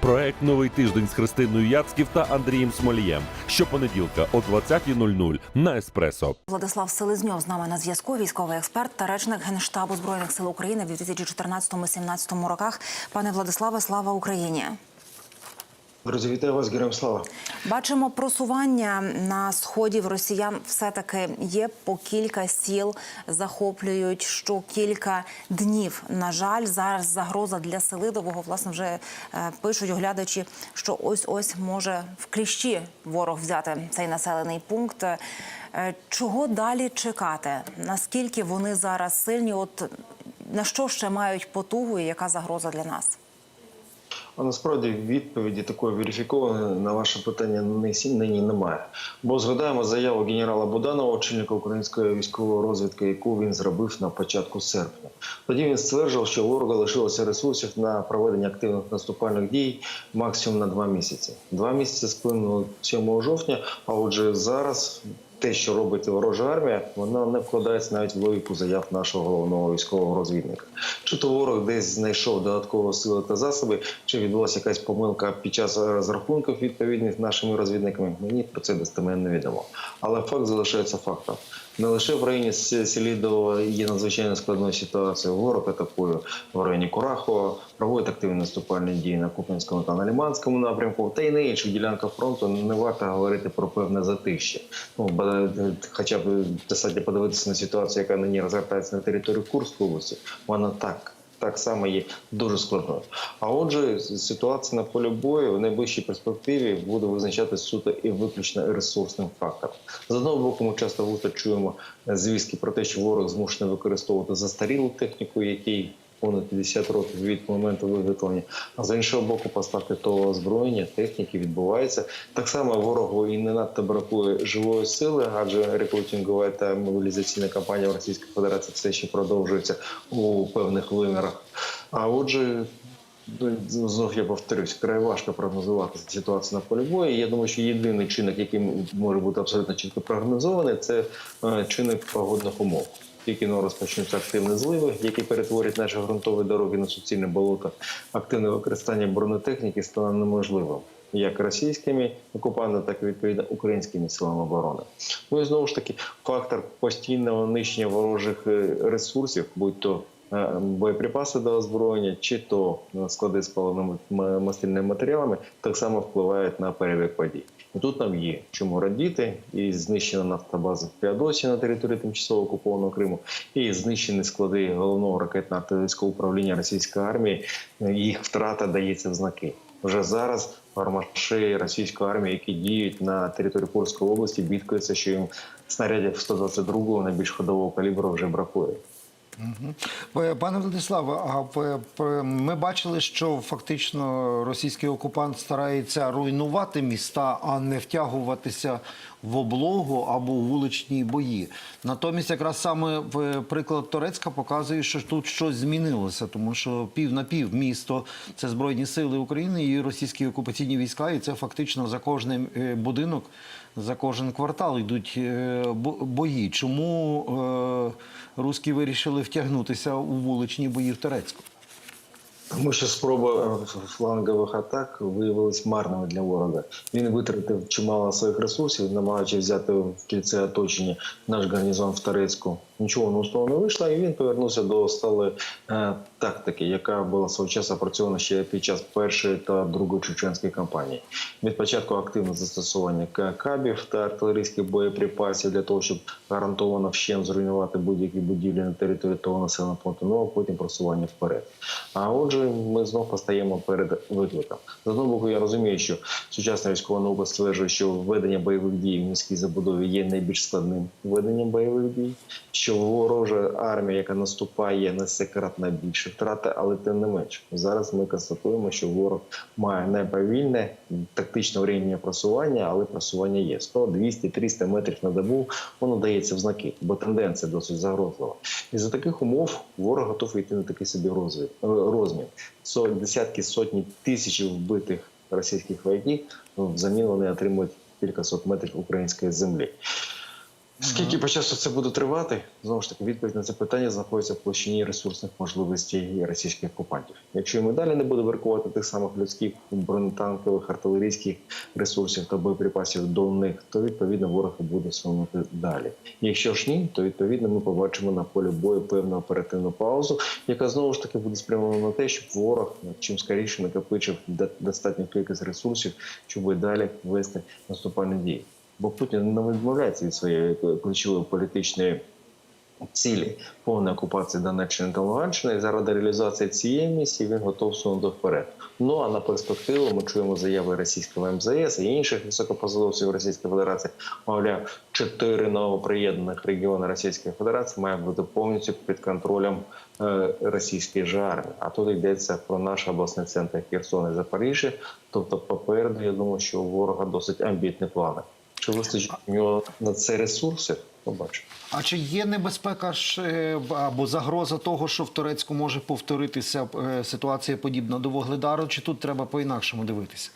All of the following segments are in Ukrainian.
Проект Новий тиждень з Христиною Яцьків та Андрієм Смолієм. Щопонеділка о 20.00 на Еспресо. Владислав Селезньов з нами на зв'язку. Військовий експерт та речник генштабу збройних сил України в 2014-2017 роках. Пане Владиславе, слава Україні! Друзі, вітаю вас, героям слава. Бачимо просування на сході в росіян. Все таки є по кілька сіл, захоплюють що кілька днів. На жаль, зараз загроза для Селидового. Власне, вже е, пишуть оглядачі, що ось ось може в кліщі ворог взяти цей населений пункт. Е, Чого далі чекати? Наскільки вони зараз сильні? От на що ще мають потугу і яка загроза для нас? А насправді відповіді такої верифікованої на ваше питання нині немає. Бо згадаємо заяву генерала Буданова, очільника української військової розвідки, яку він зробив на початку серпня. Тоді він стверджував, що ворога лишилося ресурсів на проведення активних наступальних дій максимум на два місяці. Два місяці сплинуло 7 жовтня. А отже, зараз. Те, що робить ворожа армія, вона не вкладається навіть в логіку заяв нашого головного військового розвідника. Чи то ворог десь знайшов додаткову сили та засоби, чи відбулася якась помилка під час розрахунків відповідних нашими розвідниками, мені про це достеменно відомо. Але факт залишається фактом. Не лише в районі Селідова є надзвичайно складною ситуацією. Ворог атакує в районі Курахова, проводить активні наступальні дії на Куп'янському та на Ліманському напрямку, та й на інших ділянках фронту не варто говорити про певне затище. Ну хоча б достатньо подивитися на ситуацію, яка нині розгортається на території Курської області. Вона так. Так само є дуже складною. А отже, ситуація на полі бою в найближчій перспективі буде визначати суто і виключно ресурсним фактором. З одного боку, ми часто густо чуємо звістки про те, що ворог змушений використовувати застарілу техніку, який понад 50 років від моменту виготовлення. А з іншого боку, поставки того озброєння, техніки відбувається. Так само ворогу і не надто бракує живої сили, адже рекрутингова та мобілізаційна кампанія в Російській Федерації все ще продовжується у певних вимірах. А отже. Ну, Знов я повторюсь, край важко прогнозувати ситуацію на полі бою. Я думаю, що єдиний чинник, який може бути абсолютно чітко прогнозований, це е, чинник погодних умов. Тільки розпочнуться активні зливи, які перетворять наші ґрунтові дороги на суцільне болото. Активне використання бронетехніки стане неможливим. Як російськими окупантами, так і відповідно українськими силами оборони. Ну і знову ж таки, фактор постійного нищення ворожих е, ресурсів, будь то е, боєприпаси до озброєння, чи то е, склади з паливними мастильними матеріалами, так само впливають на перебіг подій. І тут нам є чому радіти, і знищена нафтобаза в Феодосі на території тимчасово окупованого Криму, і знищені склади головного ракетно-артилерійського управління російської армії. Їх втрата дається в знаки. Вже зараз гармаші російської армії, які діють на території Курської області, бідкаються, що їм снарядів 122-го найбільш ходового калібру вже бракує. Е, Пане Владиславе, п- ми бачили, що фактично російський окупант старається руйнувати міста, а не втягуватися в облогу або в вуличні бої. Натомість, якраз саме в- приклад Торецька показує, що тут щось змінилося, тому що пів на пів місто це збройні сили України і російські окупаційні війська, і це фактично за кожний е, будинок. За кожен квартал йдуть е, бої. Чому руски русські вирішили втягнутися у вуличні бої в Терецьку? Тому що спроба е, флангових атак виявилась марною для ворога. Він витратив чимало своїх ресурсів, намагаючись взяти в кільце оточення наш гарнізон в Торецьку. Нічого не успіло не вийшло, і він повернувся до сталої е, тактики, яка була свого часу опрацьована ще під час першої та другої чеченської кампанії. Від початку активне застосування кабів та артилерійських боєприпасів для того, щоб гарантовано вщент зруйнувати будь-які будівлі на території того населеного пункту, ну а потім просування вперед. А отже, ми знов постаємо перед викликом. З одного боку, я розумію, що сучасна військова наука стверджує, що введення бойових дій в міській забудові є найбільш складним веденням бойових дій. Що ворожа армія, яка наступає, несе кратно більше втрати, але тим не менш, зараз ми констатуємо, що ворог має неповільне тактичне рівня просування, але просування є 100, 200, 300 метрів на добу. Воно дається в знаки, бо тенденція досить загрозлива. І за таких умов ворог готовий йти на такий собі е. Со- Десятки сотні тисяч вбитих російських вояків ну, взамін вони отримують кількасот метрів української землі. Скільки по часу це буде тривати? Знову ж таки, відповідь на це питання знаходиться в площині ресурсних можливостей російських окупантів. Якщо ми далі не будемо виркувати тих самих людських бронетанкових артилерійських ресурсів та боєприпасів до них, то відповідно ворог буде сунути далі. Якщо ж ні, то відповідно ми побачимо на полі бою певну оперативну паузу, яка знову ж таки буде спрямована на те, щоб ворог чим скоріше накопичив до- достатню кількість ресурсів, щоб і далі вести наступальні дії. Бо Путін не відмовляється від своєї ключової політичної цілі повної окупації Донеччини та Луганщини. І заради реалізації цієї місії він готов сунути вперед. Ну а на перспективу ми чуємо заяви російського МЗС і інших високопосадовців Російської Федерації. Мовляв, чотири новоприєднаних регіони Російської Федерації мають бути повністю під контролем е, російської же. А тут йдеться про наш обласний центр Херсон і Запоріжжя. Тобто, попереду я думаю, що у ворога досить амбітні плани. Чи вистачить у нього на це ресурсів? Побачимо. А чи є небезпека е, або загроза того, що в Турецьку може повторитися е, ситуація подібна до Вогледару, чи тут треба по-інакшому дивитися?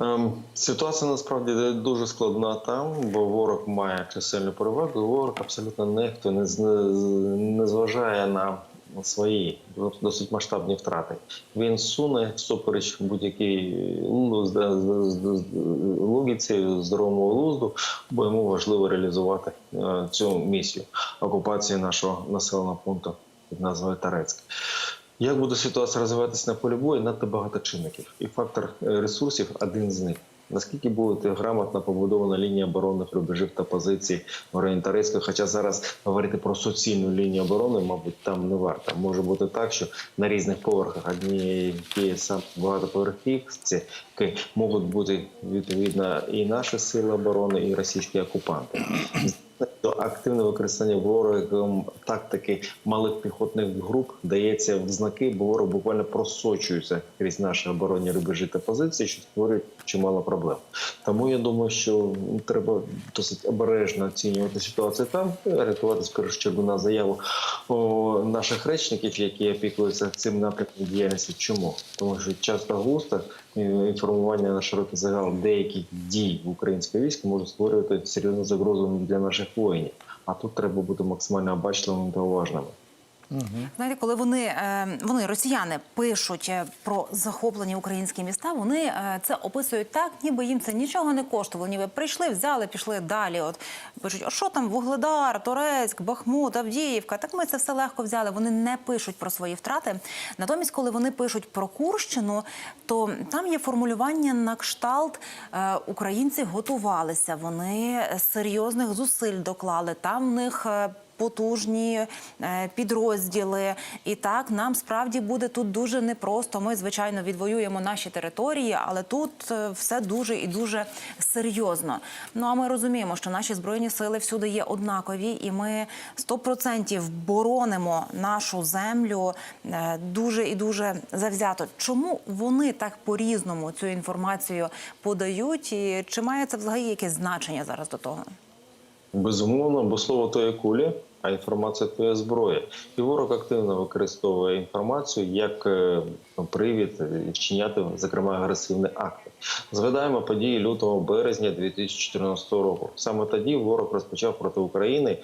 Ем, Ситуація насправді дуже складна там, бо ворог має чисельну перевагу. і Ворог абсолютно нехто не зважає на свої досить масштабні втрати. Він суне всупереч будь-якій ну, логіці, здоровому глузду, бо йому важливо реалізувати е, цю місію окупації нашого населеного пункту під назвою Тарецьк. Як буде ситуація розвиватися на полі бою, надто багато чинників. І фактор е, ресурсів один з них. Наскільки буде грамотно побудована лінія оборонних рубежів та позицій Тарецька, хоча зараз говорити про суцільну лінію оборони, мабуть, там не варто. Може бути так, що на різних поверхах однієї сам багатоповерхівці можуть бути відповідно і наші сили оборони, і російські окупанти. До активне використання ворогом тактики малих піхотних груп дається в знаки, бо ворог буквально просочується крізь наші оборонні рубежі та позиції, що створює чимало проблем. Тому я думаю, що треба досить обережно оцінювати ситуацію там, орієнтуватися в чергу на заяву наших речників, які опікуються цим напрямком діяльності. Чому? Тому що часто густо інформування на широкий загал деяких дій в українське військо може створювати серйозну загрозу для наших воїнів. А тут треба бути максимально обачливими та уважними. Знаєте, коли вони, е, вони росіяни пишуть е, про захоплені українські міста, вони е, це описують так, ніби їм це нічого не коштувало. Ніби прийшли, взяли, пішли далі. От пишуть, а що там Вугледар, Торецьк, Бахмут, Авдіївка. Так ми це все легко взяли. Вони не пишуть про свої втрати. Натомість, коли вони пишуть про Курщину, то там є формулювання на кшталт українці готувалися. Вони серйозних зусиль доклали. Там в них. Потужні е, підрозділи. І так нам справді буде тут дуже непросто. Ми, звичайно, відвоюємо наші території, але тут е, все дуже і дуже серйозно. Ну а ми розуміємо, що наші збройні сили всюди є однакові, і ми 100% боронимо нашу землю е, дуже і дуже завзято. Чому вони так по-різному цю інформацію подають? І чи має це взагалі якесь значення зараз до того? Безумовно, бо слово то є кулі, а інформація твоя зброя. І ворог активно використовує інформацію як е, привід е, вчиняти, зокрема, агресивні акти. Згадаємо події лютого березня 2014 року. Саме тоді ворог розпочав проти України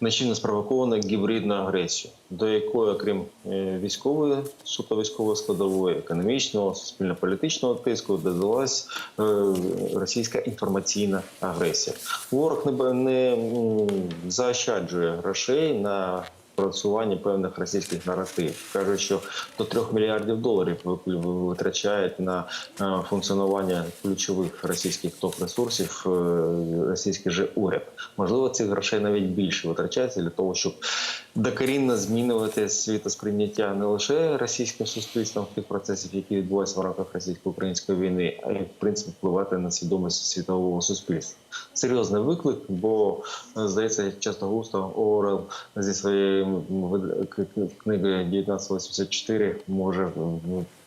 нечинно спровоковану гібридну агресію, до якої, окрім е, військової суто військової складової, економічного, суспільно-політичного тиску, додалась е, російська інформаційна агресія. Ворог не, заощаджує грошей на просування певних російських наративів. Кажуть, що до 3 мільярдів доларів ви- ви- витрачають на е, функціонування ключових російських топ-ресурсів е, російський же уряд. Можливо, цих грошей навіть більше витрачається для того, щоб докорінно змінювати світосприйняття не лише російським суспільством тих процесів, які відбуваються в рамках російсько-української війни, а й в принципі впливати на свідомість світового суспільства. Серйозний виклик, бо е, здається, часто густо Орел зі своєю книгою 1984 може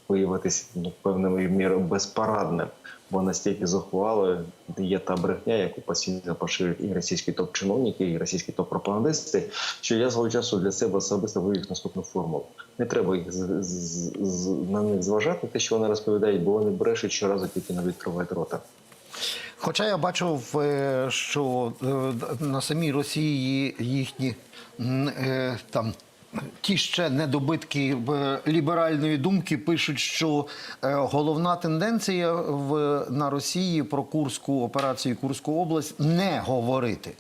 виявитися ну, певною мірою безпарадним. Бо настільки зухвалою є та брехня, яку постійно поширюють і російські топ-чиновники, і російські топ-пропагандисти, що я свого часу для себе особисто вивів наступну формулу. Не треба їх з, з, з, на них зважати, те, що вони розповідають, бо вони брешуть щоразу, тільки не відкривають рота. Хоча я бачив, е, що е, на самій Росії їхні е, там. Ті ще недобитки ліберальної думки пишуть, що е, головна тенденція в на Росії про Курську операцію Курську область не говорити.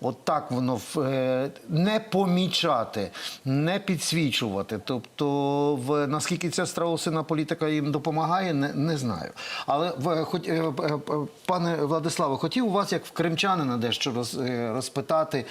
От так воно е, не помічати, не підсвічувати. Тобто, в наскільки ця страусина політика їм допомагає, не, не знаю. Але в, хоч, е, пане Владиславе, хотів у вас, як в кримчанина, дещо роз, розпитати.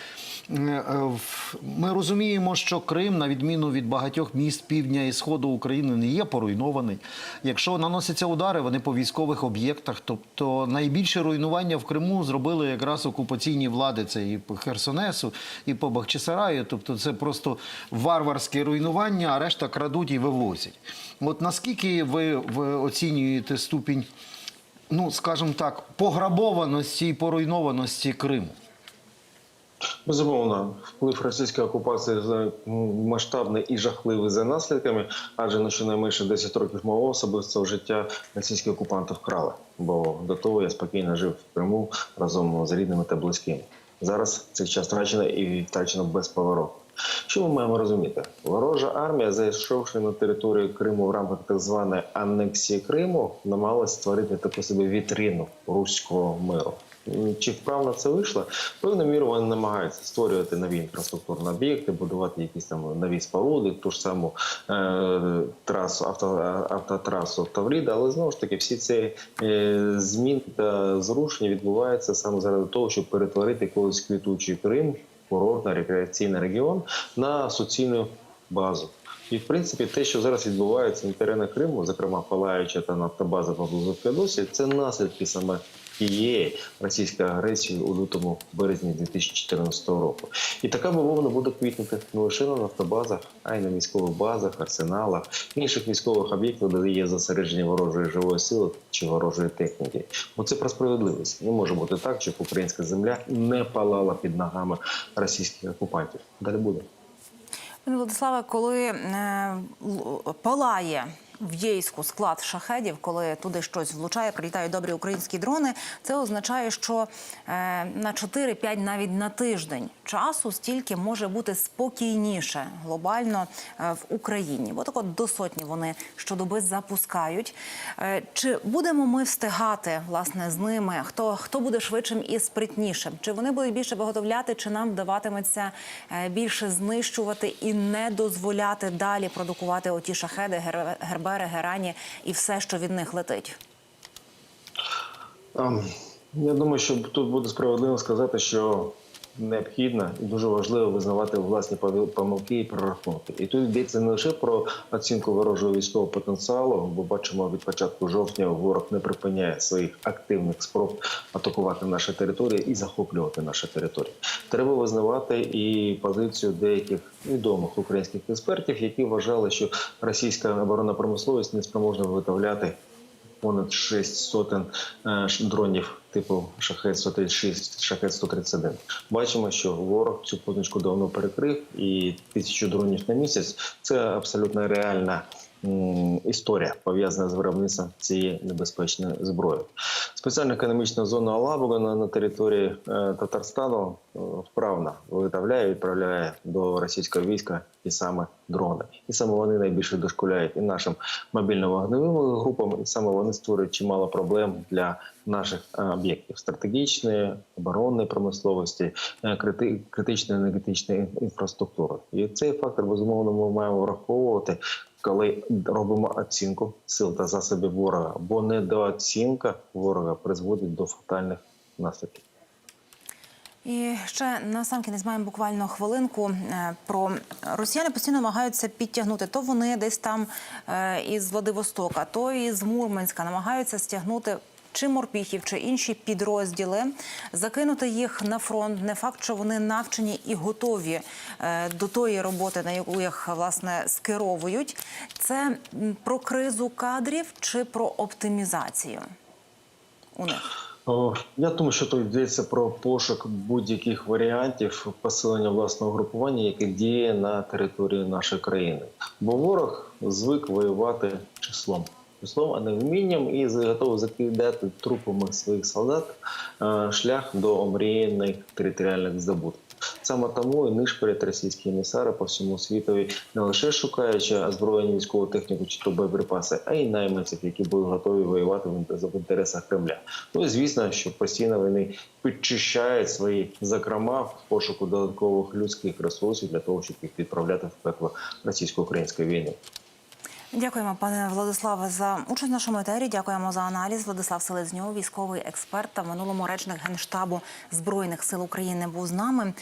Ми розуміємо, що Крим, на відміну від багатьох міст півдня і сходу України, не є поруйнований. Якщо наносяться удари, вони по військових об'єктах. Тобто найбільше руйнування в Криму зробили якраз окупаційні влади. Це і по Херсонесу, і по Бахчисараю. Тобто це просто варварське руйнування, а решта крадуть і вивозять. От наскільки ви, ви оцінюєте ступінь, ну скажімо так, пограбованості і поруйнованості Криму? Безумовно, вплив російської окупації масштабний і жахливий за наслідками, адже на щонайменше 10 років мого особистого життя російські окупанти вкрали. Бо до того я спокійно жив в Криму разом з рідними та близькими. Зараз цей час втрачено і втрачено без повороту. Що ми маємо розуміти? Ворожа армія, зайшовши на територію Криму в рамках так званої анексії Криму, намагалась створити таку собі вітрину руського миру. Чи вправно це вийшло? Певною мірою вони намагаються створювати нові інфраструктурні об'єкти, будувати якісь там нові споруди, ту ж саму е, трасу, авто, автотрасу Тавріда, але знову ж таки всі ці е, зміни та зрушення відбуваються саме заради того, щоб перетворити колись квітучий Крим, курортний рекреаційний регіон, на суцільну базу. І в принципі, те, що зараз відбувається на теренах Криму, зокрема палаюча та нафтобаза поблизу Феодосії, це наслідки саме тієї російської агресії у лютому березні 2014 року. І така бавовна буде квітнути не лише на нафтобазах, а й на військових базах, арсеналах, інших військових об'єктах, де є зосередження ворожої живої сили чи ворожої техніки. Бо це про справедливість. Не може бути так, щоб українська земля не палала під ногами російських окупантів. Далі буде. Пане Владиславе, коли е, палає в Єйську склад шахедів, коли туди щось влучає, прилітають добрі українські дрони, це означає, що е, на 4-5, навіть на тиждень часу стільки може бути спокійніше глобально е, в Україні. Бо так от до сотні вони щодоби запускають. Е, чи будемо ми встигати власне з ними? Хто хто буде швидшим і спритнішим? Чи вони будуть більше виготовляти, чи нам вдаватиметься більше знищувати і не дозволяти далі продукувати оті шахеди, гер- гербери, рані і все, що від них летить? Ем, Я думаю, що тут буде справедливо сказати, що необхідно і дуже важливо визнавати власні помилки і прорахунки. І тут йдеться не лише про оцінку ворожого військового потенціалу, бо бачимо від початку жовтня ворог не припиняє своїх активних спроб атакувати наші території і захоплювати наші території. Треба визнавати і позицію деяких відомих українських експертів, які вважали, що російська оборонна промисловість не спроможна виготовляти понад 6 сотень е, дронів типу шахет 136 шахет 131 Бачимо, що ворог цю позначку давно перекрив, і тисячу дронів на місяць. Це абсолютно реальна історія пов'язана з виробництвом цієї небезпечної зброї. Спеціальна економічна зона Алабуга на, території е, Татарстану вправно виготовляє відправляє до російського війська ті саме дрони. І саме вони найбільше дошкуляють і нашим мобільно-вогневим групам, і саме вони створюють чимало проблем для наших е, об'єктів стратегічної, оборонної промисловості, е, крити- критичної енергетичної інфраструктури. І цей фактор безумовно ми маємо враховувати. Коли робимо оцінку сил та засобів ворога, бо недооцінка ворога призводить до фатальних наслідків. І ще на сам кінець маємо буквально хвилинку е, про росіяни постійно намагаються підтягнути. То вони десь там е, із Владивостока, то із Мурманська намагаються стягнути. Чи морпіхів, чи інші підрозділи закинути їх на фронт. Не факт, що вони навчені і готові е, до тої роботи, на яку їх власне скеровують. Це про кризу кадрів чи про оптимізацію у них. Я думаю, що тут йдеться про пошук будь-яких варіантів посилення власного групування, яке діє на території нашої країни. Бо ворог звик воювати числом. числом, а не вмінням, і готовий закидати трупами своїх солдат е, шлях до омріяних територіальних здобутків. Саме тому і нишперед російські емісари по всьому світові не лише шукаючи озброєння військову техніку чи то боєприпаси, а й найманців, які будуть готові воювати в інте- в інтересах Кремля. Ну і звісно, що постійно вони підчищають свої закрома в пошуку додаткових людських ресурсів для того, щоб їх відправляти в пекло російсько-української війни. Дякуємо, пане Владиславе, за участь в нашому етері. Дякуємо за аналіз. Владислав Селезньов, військовий експерт та минулому речник генштабу збройних сил України, був з нами.